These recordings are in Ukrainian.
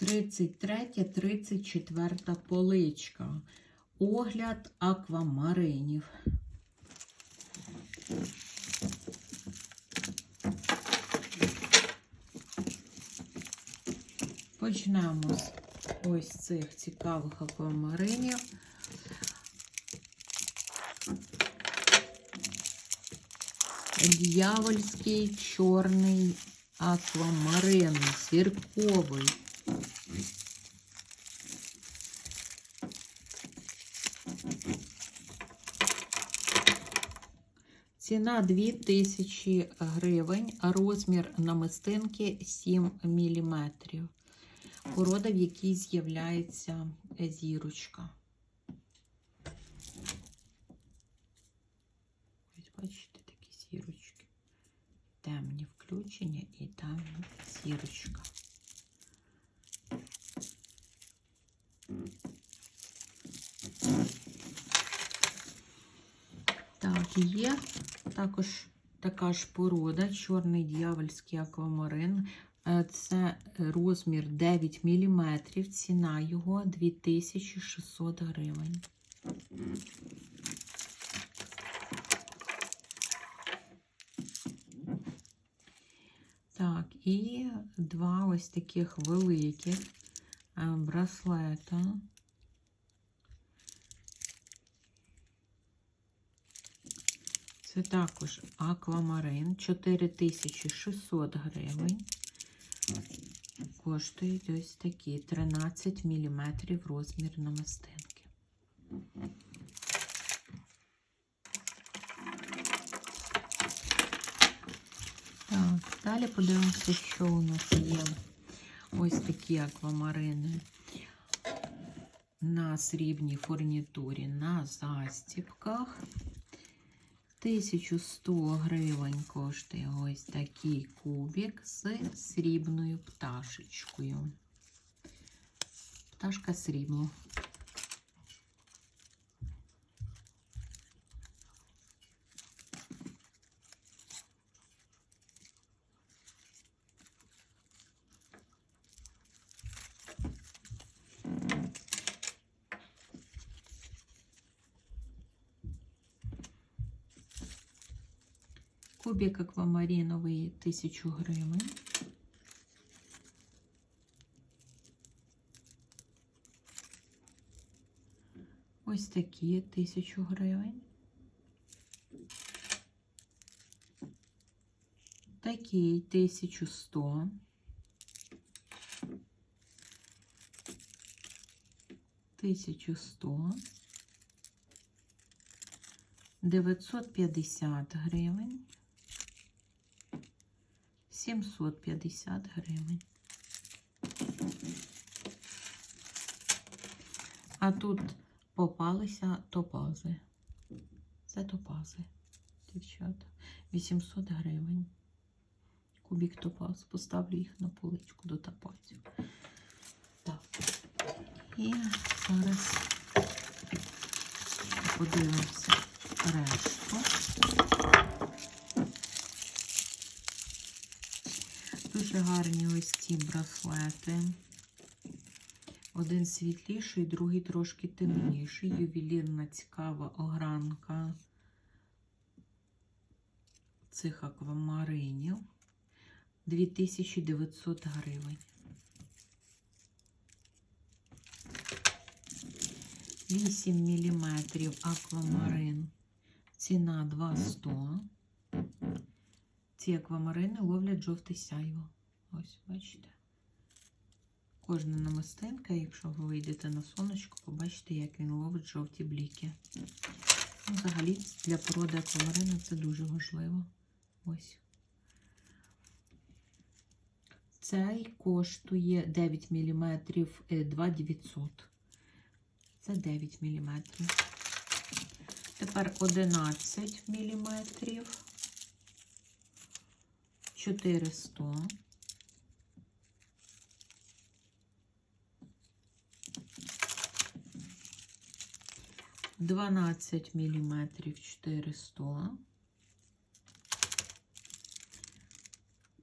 33, 34 поличка. Огляд аквамаринів. Почнемо з ось цих цікавих аквамаринів. Дьявольський чорний аквамарин, зірковий. Ціна 2000 гривень, а розмір намистинки 7 мм. Порода, в якій з'являється зірочка. Ось бачите такі зірочки. Темні включення і там зірочка. Так, є також така ж порода, чорний дьявольський аквамарин. Е, Це розмір 9 мм, ціна його 2600 гривень. Так, і два ось таких великих е, браслета. Це також аквамарин 4600 гривень. Коштують ось такі 13 мм розмір намистинки. Так, далі подивимося, що у нас є. Ось такі аквамарини на срібній фурнітурі на застіпках. 1100 гривень коштує ось такий кубик з срібною пташечкою. Пташка срібло. Кубик аквамариновий 1000 гривень. Ось такі 1000 гривень. Такий 1100. Тисячу сто. 950 гривень. 750 гривень. А тут попалися топази. Це топази, дівчата. 800 гривень. Кубік топаз. Поставлю їх на поличку до топазів. Так. І зараз подивимося решту. Дуже гарні ось ці браслети. Один світліший, другий трошки темніший. Ювелірна цікава огранка цих аквамаринів. 2900 гривень. 8 мм аквамарин. Ціна 200. Ці аквамарини ловлять жовте сяйво. Ось, бачите. Кожна намистинка, якщо ви вийдете на сонечко, побачите, як він ловить жовті бліки. Ну, взагалі, для породи аквамарину це дуже важливо. Ось. Цей коштує 9 мм 2900. Це 9 мм. Тепер 11 мм. 400. Дванадцять міліметрів чотириста.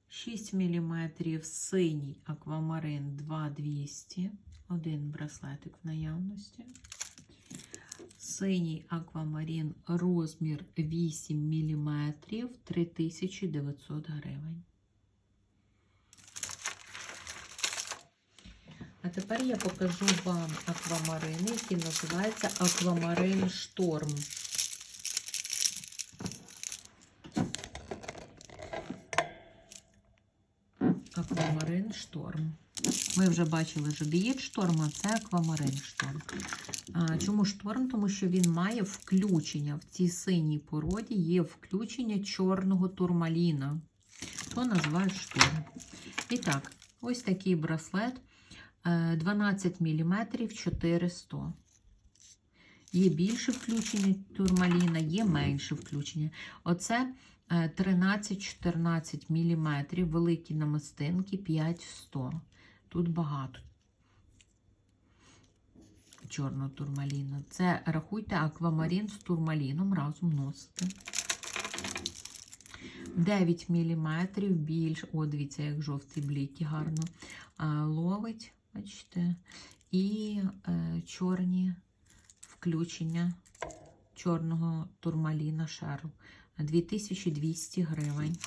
6 мм синій аквамарин 2200. Один браслетик в наявності. Синій аквамарин розмір 8 мм 3900 гривень. А тепер я покажу вам аквамарини, які називаються аквамарин шторм. Аквамарин шторм. Ми вже бачили жодієт шторм, а це аквамарин шторм. А, чому шторм? Тому що він має включення в цій синій породі є включення чорного турмаліна. То називають шторм. І так, ось такий браслет 12 мм 400. Є більше включення турмаліна, є менше включення. Оце е, 13-14 мм, великі намистинки 500. Тут багато чорного турмаліна. Це рахуйте аквамарин з турмаліном разом носите. 9 мм більш, о, дивіться, як жовтий бліки гарно ловить, бачите, і е, чорні включення чорного турмаліна шерл 2200 гривень.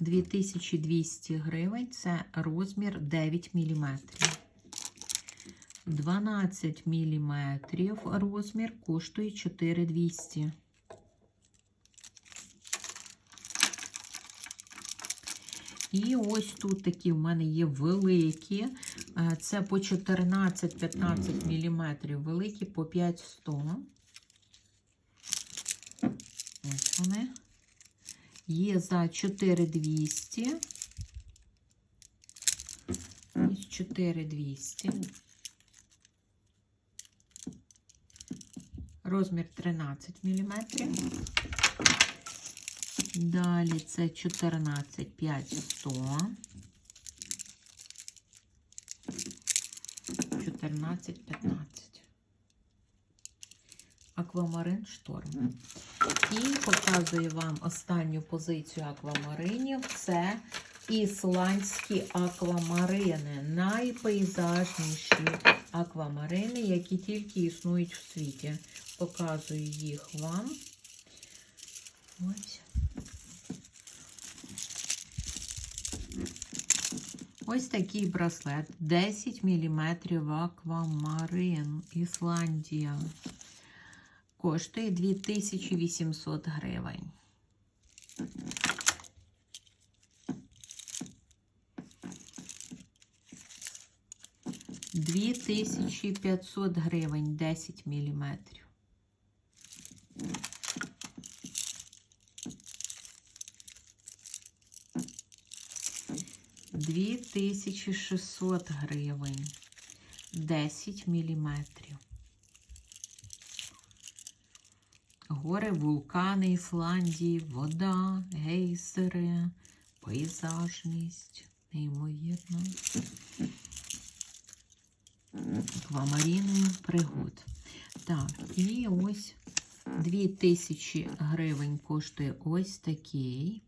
2200 гривень це розмір 9 мм. 12 мм розмір коштує 4200. І ось тут такі в мене є великі. Е, Це по 14-15 мм, великі по 500. Ось вони. Є за 4200. Ось 4200. Розмір 13 мм. Далі це 14 500. 14 15. Аквамарин шторм. І показую вам останню позицію аквамаринів. Це ісландські аквамарини. Найпейзажніші аквамарини, які тільки існують в світі. Показую їх вам. Ось. Ось такий браслет 10 мм аквамарин Ісландія. Коштує 2800 гривень. Дві тисячі п'ятсот гривень 10 міліметрів. Дві тисячі шістсот гривень 10 міліметрів. Гори, вулкани Ісландії, вода, гейзери, пейзажність, неймовірно. Аквамаріни пригод. Так, і ось 2000 гривень коштує ось такий.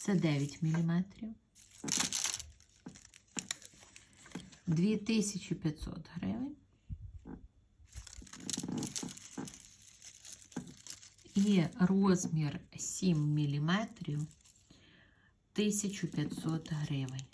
Це 9 мм. 2500 гривень. І розмір 7 мм 1500 гривень.